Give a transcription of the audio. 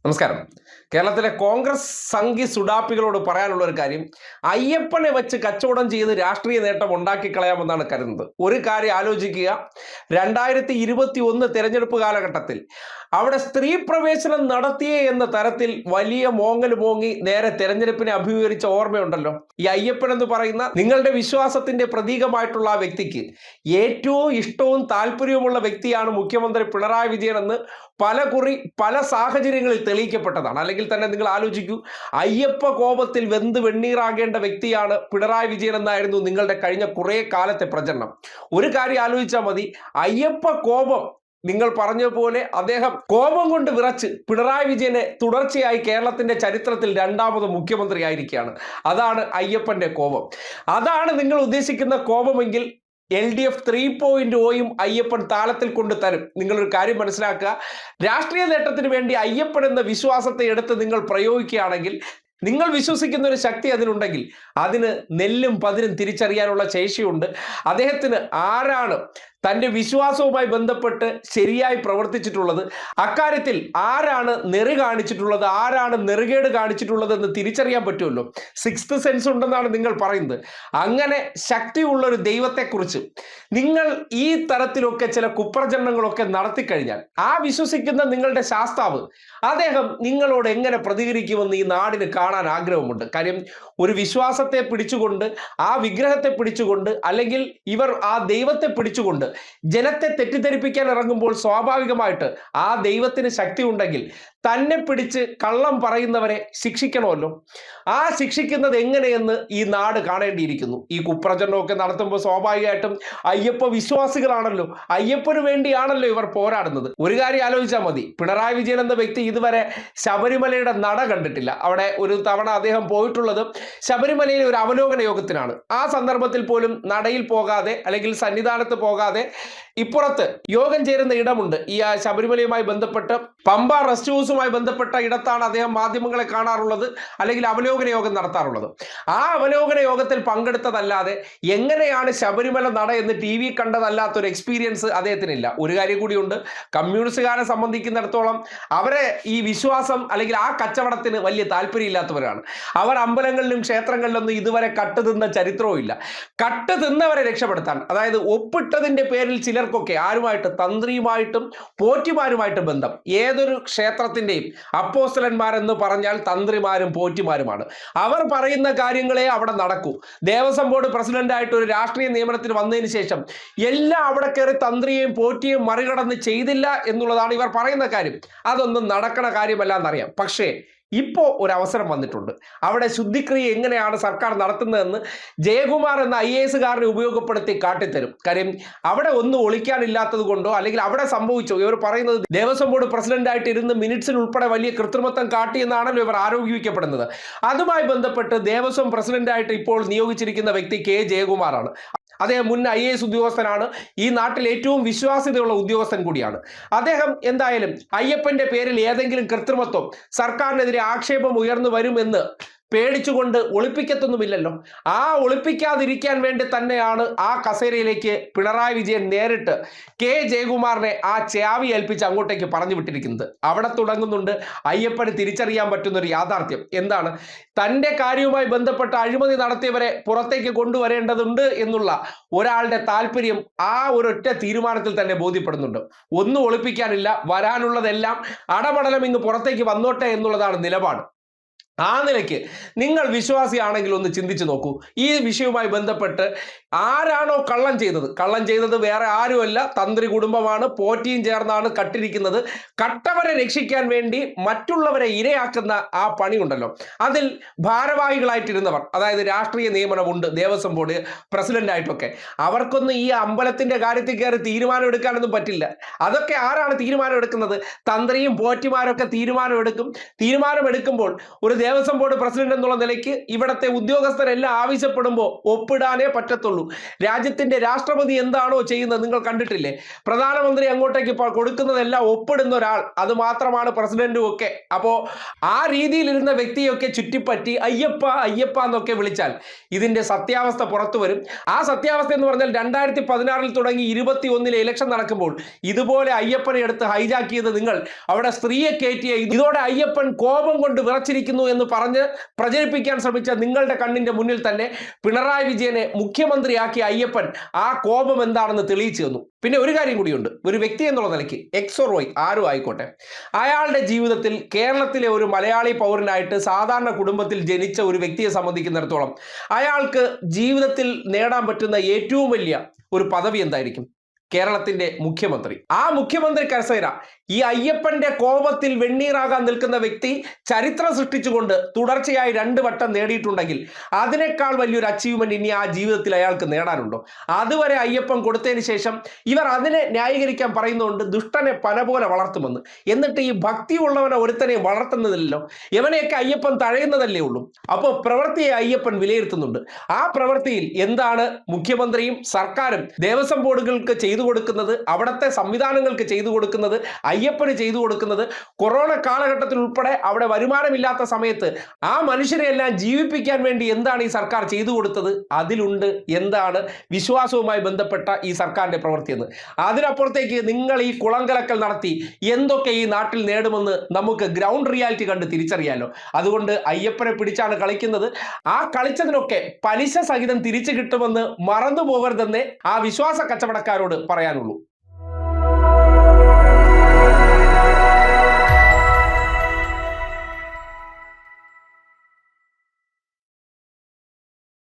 നമസ്കാരം കേരളത്തിലെ കോൺഗ്രസ് സംഘി സുഡാപ്പികളോട് പറയാനുള്ള ഒരു കാര്യം അയ്യപ്പനെ വെച്ച് കച്ചവടം ചെയ്ത് രാഷ്ട്രീയ നേട്ടം ഉണ്ടാക്കി കളയാമെന്നാണ് കരുതുന്നത്. ഒരു കാര്യം ആലോചിക്കുക. രണ്ടായിരത്തി ഇരുപത്തി ഒന്ന് തെരഞ്ഞെടുപ്പ് കാലഘട്ടത്തിൽ അവിടെ സ്ത്രീ പ്രവേശനം നടത്തിയേ എന്ന തരത്തിൽ വലിയ മോങ്ങൽ മോങ്ങി നേരെ തെരഞ്ഞെടുപ്പിനെ അഭിമുഖീകരിച്ച ഓർമ്മയുണ്ടല്ലോ. ഈ അയ്യപ്പൻ എന്ന് പറയുന്ന നിങ്ങളുടെ വിശ്വാസത്തിന്റെ പ്രതീകമായിട്ടുള്ള ആ വ്യക്തിക്ക് ഏറ്റവും ഇഷ്ടവും താല്പര്യവുമുള്ള വ്യക്തിയാണ് മുഖ്യമന്ത്രി പിണറായി വിജയൻ എന്ന് പല കുറി പല സാഹചര്യങ്ങളിൽ തെളിയിക്കപ്പെട്ടതാണ്. അല്ലെങ്കിൽ തന്നെ നിങ്ങൾ ആലോചിക്കൂ. അയ്യപ്പ കോപത്തിൽ വെന്ത് വെണ്ണീറാകേണ്ട വ്യക്തിയാണ് പിണറായി വിജയൻ എന്നായിരുന്നു നിങ്ങളുടെ കഴിഞ്ഞ കുറേ കാലത്തെ പ്രചരണം. ഒരു കാര്യം ആലോചിച്ചാൽ മതി. അയ്യപ്പ കോപം നിങ്ങൾ പറഞ്ഞ പോലെ അദ്ദേഹം കോപം കൊണ്ട് വിറച്ച് പിണറായി വിജയനെ തുടർച്ചയായി കേരളത്തിന്റെ ചരിത്രത്തിൽ രണ്ടാമത് മുഖ്യമന്ത്രി ആയിരിക്കുകയാണ് അതാണ് അയ്യപ്പന്റെ കോപം. അതാണ് നിങ്ങൾ ഉദ്ദേശിക്കുന്ന കോപമെങ്കിൽ L D F three point ഓയും Ayyappan താളത്തിൽ കൊണ്ട് തരും നിങ്ങളൊരു കാര്യം മനസ്സിലാക്കുക. രാഷ്ട്രീയ നേട്ടത്തിന് വേണ്ടി അയ്യപ്പൻ എന്ന വിശ്വാസത്തെ എടുത്ത് നിങ്ങൾ പ്രയോഗിക്കുകയാണെങ്കിൽ നിങ്ങൾ വിശ്വസിക്കുന്ന ഒരു ശക്തി അതിനുണ്ടെങ്കിൽ അതിന് നെല്ലും പതിരും തിരിച്ചറിയാനുള്ള ശേഷിയുണ്ട്. അദ്ദേഹത്തിന് ആരാണ് തന്റെ വിശ്വാസവുമായി ബന്ധപ്പെട്ട് ശരിയായി പ്രവർത്തിച്ചിട്ടുള്ളത് അക്കാര്യത്തിൽ ആരാണ് നെറി കാണിച്ചിട്ടുള്ളത് ആരാണ് നെറുകേട് കാണിച്ചിട്ടുള്ളത് എന്ന് തിരിച്ചറിയാൻ പറ്റുമല്ലോ? സിക്സ്ത് സെൻസ് ഉണ്ടെന്നാണ് നിങ്ങൾ പറയുന്നത്. അങ്ങനെ ശക്തിയുള്ള ഒരു ദൈവത്തെക്കുറിച്ച് നിങ്ങൾ ഈ തരത്തിലൊക്കെ ചില കുപ്രചരണങ്ങളൊക്കെ നടത്തിക്കഴിഞ്ഞാൽ ആ വിശ്വസിക്കുന്ന നിങ്ങളുടെ ശാസ്താവ് അദ്ദേഹം നിങ്ങളോട് എങ്ങനെ പ്രതികരിക്കുമെന്ന് ഈ നാടിന് കാണാൻ ആഗ്രഹമുണ്ട്. കാര്യം ഒരു വിശ്വാസത്തെ പിടിച്ചുകൊണ്ട് ആ വിഗ്രഹത്തെ പിടിച്ചുകൊണ്ട് അല്ലെങ്കിൽ ഇവർ ആ ദൈവത്തെ പിടിച്ചുകൊണ്ട് ജനത്തെ തെറ്റിദ്ധരിപ്പിക്കാൻ ഇറങ്ങുമ്പോൾ സ്വാഭാവികമായിട്ട് ആ ദൈവത്തിന് ശക്തി ഉണ്ടെങ്കിൽ തന്നെ പിടിച്ച് കള്ളം പറയുന്നവരെ ശിക്ഷിക്കണമല്ലോ. ആ ശിക്ഷിക്കുന്നത് എങ്ങനെയെന്ന് ഈ നാട് കാണേണ്ടിയിരിക്കുന്നു. ഈ കുപ്രചരണമൊക്കെ നടത്തുമ്പോൾ സ്വാഭാവികമായിട്ടും അയ്യപ്പ വിശ്വാസികളാണല്ലോ. അയ്യപ്പന് വേണ്ടിയാണല്ലോ ഇവർ പോരാടുന്നത്. ഒരു കാര്യം ആലോചിച്ചാൽ മതി. പിണറായി വിജയൻ എന്ന വ്യക്തി ഇതുവരെ ശബരിമലയുടെ നട കണ്ടിട്ടില്ല. അവിടെ ഒരു തവണ അദ്ദേഹം പോയിട്ടുള്ളത് ശബരിമലയിൽ ഒരു അവലോകന യോഗത്തിനാണ്. ആ സന്ദർഭത്തിൽ പോലും നടയിൽ പോകാതെ അല്ലെങ്കിൽ സന്നിധാനത്ത് പോകാതെ ഇപ്പുറത്ത് യോഗം ചേരുന്ന ഇടമുണ്ട്. ഈ ശബരിമലയുമായി ബന്ധപ്പെട്ട് പമ്പ റെസ്റ്റ് ഹൗസുമായി ബന്ധപ്പെട്ട ഇടത്താണ് അദ്ദേഹം മാധ്യമങ്ങളെ കാണാറുള്ളത് അല്ലെങ്കിൽ അവലോകന യോഗം നടത്താറുള്ളത്. ആ അവലോകന യോഗത്തിൽ പങ്കെടുത്തതല്ലാതെ എങ്ങനെയാണ് ശബരിമല നട എന്ന് ടി വി കണ്ടതല്ലാത്തൊരു എക്സ്പീരിയൻസ് അദ്ദേഹത്തിനില്ല. ഒരു കാര്യം കൂടിയുണ്ട്. കമ്മ്യൂണിസ്റ്റുകാരെ സംബന്ധിക്കുന്നിടത്തോളം അവരെ ഈ വിശ്വാസം അല്ലെങ്കിൽ ആ കച്ചവടത്തിന് വലിയ താല്പര്യമില്ലാത്തവരാണ്. അവർ അമ്പലങ്ങളിലും ക്ഷേത്രങ്ങളിലൊന്നും ഇതുവരെ കട്ട് തിന്ന ചരിത്രവും ഇല്ല. കട്ട് തിന്നവരെ രക്ഷപ്പെടുത്താൻ അതായത് ഒപ്പിട്ടതിന്റെ പേരിൽ ചിലർക്കൊക്കെ ആരുമായിട്ട് തന്ത്രിയുമായിട്ടും പോറ്റിമാരുമായിട്ട് ബന്ധം ഏതൊരു ക്ഷേത്രത്തിന്റെയും അപ്പോസ്തലന്മാരെന്ന് പറഞ്ഞാൽ തന്ത്രിമാരും പോറ്റിമാരുമാണ്. അവർ പറയുന്ന കാര്യങ്ങളെ അവിടെ നടക്കൂ. ദേവസ്വം ബോർഡ് പ്രസിഡന്റായിട്ട് ഒരു രാഷ്ട്രീയ നിയമനത്തിന് വന്നതിന് ശേഷം എല്ലാം അവിടെ കയറി തന്ത്രിയെയും പോറ്റിയെയും മറികടന്ന് ചെയ്തില്ല എന്നുള്ളതാണ് ഇവർ പറയുന്ന കാര്യം. അതൊന്നും നടക്കണ കാര്യമല്ല എന്നറിയാം. പക്ഷേ ഇപ്പോൾ ഒരു അവസരം വന്നിട്ടുണ്ട്. അവിടെ ശുദ്ധിക്രിയ എങ്ങനെയാണ് സർക്കാർ നടത്തുന്നതെന്ന് ജയകുമാർ എന്ന ഐ എ എസുകാരനെ ഉപയോഗപ്പെടുത്തി കാട്ടിത്തരും. കാര്യം അവിടെ ഒന്നും ഒളിക്കാനില്ലാത്തത് കൊണ്ടോ അല്ലെങ്കിൽ അവിടെ സംഭവിച്ചോ ഇവർ പറയുന്നത് ദേവസ്വം ബോർഡ് പ്രസിഡന്റായിട്ട് ഇരുന്ന് മിനിറ്റ്സിന് ഉൾപ്പെടെ വലിയ കൃത്രിമത്വം കാട്ടിയെന്നാണല്ലോ ഇവർ ആരോപിക്കപ്പെടുന്നത്. അതുമായി ബന്ധപ്പെട്ട് ദേവസ്വം പ്രസിഡന്റായിട്ട് ഇപ്പോൾ നിയോഗിച്ചിരിക്കുന്ന വ്യക്തി കെ ജയകുമാറാണ്. അദ്ദേഹം മുൻ ഐ എസ് ഉദ്യോഗസ്ഥനാണ്. ഈ നാട്ടിൽ ഏറ്റവും വിശ്വാസ്യതയുള്ള ഉദ്യോഗസ്ഥൻ കൂടിയാണ്. അദ്ദേഹം എന്തായാലും അയ്യപ്പന്റെ പേരിൽ ഏതെങ്കിലും കൃത്രിമത്വം സർക്കാരിനെതിരെ ആക്ഷേപം ഉയർന്നു വരുമെന്ന് പേടിച്ചുകൊണ്ട് ഒളിപ്പിക്കത്തൊന്നുമില്ലല്ലോ. ആ ഒളിപ്പിക്കാതിരിക്കാൻ വേണ്ടി തന്നെയാണ് ആ കസേരയിലേക്ക് പിണറായി വിജയൻ നേരിട്ട് കെ ജയകുമാറിനെ ആ ചാവി ഏൽപ്പിച്ച് അങ്ങോട്ടേക്ക് പറഞ്ഞു വിട്ടിരിക്കുന്നത്. അവിടെ തുടങ്ങുന്നുണ്ട് അയ്യപ്പന് തിരിച്ചറിയാൻ പറ്റുന്ന ഒരു യാഥാർത്ഥ്യം. എന്താണ്? തന്റെ കാര്യവുമായി ബന്ധപ്പെട്ട അഴിമതി നടത്തിയവരെ പുറത്തേക്ക് കൊണ്ടുവരേണ്ടതുണ്ട് എന്നുള്ള ഒരാളുടെ താല്പര്യം ആ ഒരൊറ്റ തീരുമാനത്തിൽ തന്നെ ബോധ്യപ്പെടുന്നുണ്ട്. ഒന്നും ഒളിപ്പിക്കാനില്ല വരാനുള്ളതെല്ലാം അടപടലം ഇങ്ങ് പുറത്തേക്ക് വന്നോട്ടെ എന്നുള്ളതാണ് നിലപാട്. ആ നിലയ്ക്ക് നിങ്ങൾ വിശ്വാസിയാണെങ്കിൽ ഒന്ന് ചിന്തിച്ചു നോക്കൂ. ഈ വിഷയവുമായി ബന്ധപ്പെട്ട് ആരാണോ കള്ളം ചെയ്തത്? കള്ളം ചെയ്തത് വേറെ ആരുമല്ല. തന്ത്രി കുടുംബമാണ്. പോറ്റിയും ചേർന്നാണ് കട്ടിരിക്കുന്നത്. കട്ടവരെ രക്ഷിക്കാൻ വേണ്ടി മറ്റുള്ളവരെ ഇരയാക്കുന്ന ആ പണിയുണ്ടല്ലോ. അതിൽ ഭാരവാഹികളായിട്ടിരുന്നവർ അതായത് രാഷ്ട്രീയ നിയമനമുണ്ട് ദേവസ്വം ബോർഡ് പ്രസിഡന്റായിട്ടൊക്കെ അവർക്കൊന്നും ഈ അമ്പലത്തിന്റെ കാര്യത്തിൽ കയറി തീരുമാനം എടുക്കാനൊന്നും പറ്റില്ല. അതൊക്കെ ആരാണ് തീരുമാനം എടുക്കുന്നത് തന്ത്രിയും പോറ്റിമാരൊക്കെ തീരുമാനം എടുക്കും തീരുമാനം എടുക്കുമ്പോൾ ഒരു ദേവസ്വം ബോർഡ് പ്രസിഡന്റ് എന്നുള്ള നിലയ്ക്ക് ഇവിടത്തെ ഉദ്യോഗസ്ഥരെല്ലാം ആവശ്യപ്പെടുമ്പോൾ ഒപ്പിടാനേ പറ്റത്തുള്ളൂ. രാജ്യത്തിന്റെ രാഷ്ട്രപതി എന്താണോ ചെയ്യുന്നത് നിങ്ങൾ കണ്ടിട്ടില്ലേ? പ്രധാനമന്ത്രി അങ്ങോട്ടേക്ക് കൊടുക്കുന്നതെല്ലാം ഒപ്പിടുന്ന ഒരാൾ അത് മാത്രമാണ് പ്രസിഡന്റും ഒക്കെ. അപ്പോൾ ആ രീതിയിലിരുന്ന വ്യക്തിയൊക്കെ ചുറ്റിപ്പറ്റി അയ്യപ്പ അയ്യപ്പ എന്നൊക്കെ വിളിച്ചാൽ ഇതിന്റെ സത്യാവസ്ഥ പുറത്തു വരും. ആ സത്യാവസ്ഥ എന്ന് പറഞ്ഞാൽ രണ്ടായിരത്തി പതിനാറിൽ തുടങ്ങി ഇരുപത്തി ഒന്നിലെ ഇലക്ഷൻ നടക്കുമ്പോൾ ഇതുപോലെ അയ്യപ്പനെ എടുത്ത് ഹൈജാക്ക് ചെയ്ത് നിങ്ങൾ അവിടെ സ്ത്രീയെ കയറ്റിയ ഇതോടെ അയ്യപ്പൻ കോപം കൊണ്ട് വിറച്ചിരിക്കുന്നു എന്ന് പറഞ്ഞ് പ്രചരിപ്പിക്കാൻ ശ്രമിച്ച നിങ്ങളുടെ കണ്ണിന്റെ മുന്നിൽ തന്നെ പിണറായി വിജയനെ മുഖ്യമന്ത്രിയാക്കിയ അയ്യപ്പൻ ആ കോപം എന്താണെന്ന് തെളിയിച്ചു തന്നു. പിന്നെ ഒരു കാര്യം കൂടിയുണ്ട്. ഒരു വ്യക്തി എന്നുള്ള നിലയ്ക്ക് എക്സോ വൈ ആരും ആയിക്കോട്ടെ. അയാളുടെ ജീവിതത്തിൽ കേരളത്തിലെ ഒരു മലയാളി പൗരനായിട്ട് സാധാരണ കുടുംബത്തിൽ ജനിച്ച ഒരു വ്യക്തിയെ സംബന്ധിക്കുന്നിടത്തോളം അയാൾക്ക് ജീവിതത്തിൽ നേടാൻ പറ്റുന്ന ഏറ്റവും വലിയ ഒരു പദവി എന്തായിരിക്കും? കേരളത്തിന്റെ മുഖ്യമന്ത്രി. ആ മുഖ്യമന്ത്രി കസേര ഈ അയ്യപ്പന്റെ കോപത്തിൽ വെണ്ണീറാകാൻ നിൽക്കുന്ന വ്യക്തി ചരിത്രം സൃഷ്ടിച്ചുകൊണ്ട് തുടർച്ചയായി രണ്ട് വട്ടം നേടിയിട്ടുണ്ടെങ്കിൽ അതിനേക്കാൾ വലിയൊരു അച്ചീവ്മെന്റ് ഇനി ആ ജീവിതത്തിൽ അയാൾക്ക് നേടാനുണ്ടോ? അതുവരെ അയ്യപ്പൻ കൊടുത്തതിന് ശേഷം ഇവർ അതിനെ ന്യായീകരിക്കാൻ പറയുന്നതുകൊണ്ട് ദുഷ്ടനെ പന പോലെ വളർത്തുമെന്ന്. എന്നിട്ട് ഈ ഭക്തിയുള്ളവനെ ഒരുത്തനെ വളർത്തുന്നതില്ലല്ലോ ഇവനെയൊക്കെ അയ്യപ്പൻ തഴയുന്നതല്ലേ ഉള്ളൂ. അപ്പോൾ പ്രവൃത്തിയെ അയ്യപ്പൻ വിലയിരുത്തുന്നുണ്ട്. ആ പ്രവൃത്തിയിൽ എന്താണ് മുഖ്യമന്ത്രിയും സർക്കാരും ദേവസ്വം ബോർഡുകൾക്ക് ചെയ്തു കൊടുക്കുന്നത് അവിടുത്തെ സംവിധാനങ്ങൾക്ക് ചെയ്തു കൊടുക്കുന്നത് അയ്യപ്പന് ചെയ്തു കൊടുക്കുന്നത് കൊറോണ കാലഘട്ടത്തിൽ ഉൾപ്പെടെ അവിടെ വരുമാനമില്ലാത്ത സമയത്ത് ആ മനുഷ്യരെ എല്ലാം ജീവിപ്പിക്കാൻ വേണ്ടി എന്താണ് ഈ സർക്കാർ ചെയ്തു കൊടുത്തത്? അതിലുണ്ട്. എന്താണ്? വിശ്വാസവുമായി ബന്ധപ്പെട്ട ഈ സർക്കാരിന്റെ പ്രവൃത്തി എന്ന്. അതിനപ്പുറത്തേക്ക് നിങ്ങൾ ഈ കുളങ്കലക്കൽ നടത്തി എന്തൊക്കെ ഈ നാട്ടിൽ നേടുമെന്ന് നമുക്ക് ഗ്രൗണ്ട് റിയാലിറ്റി കണ്ട് തിരിച്ചറിയാലോ. അതുകൊണ്ട് അയ്യപ്പനെ പിടിച്ചാണ് കളിക്കുന്നത്. ആ കളിച്ചതിനൊക്കെ പലിശ സഹിതം തിരിച്ചു കിട്ടുമെന്ന് മറന്നു പോകരുതെന്നേ ആ വിശ്വാസ കച്ചവടക്കാരോട് പറയാനുള്ളൂ.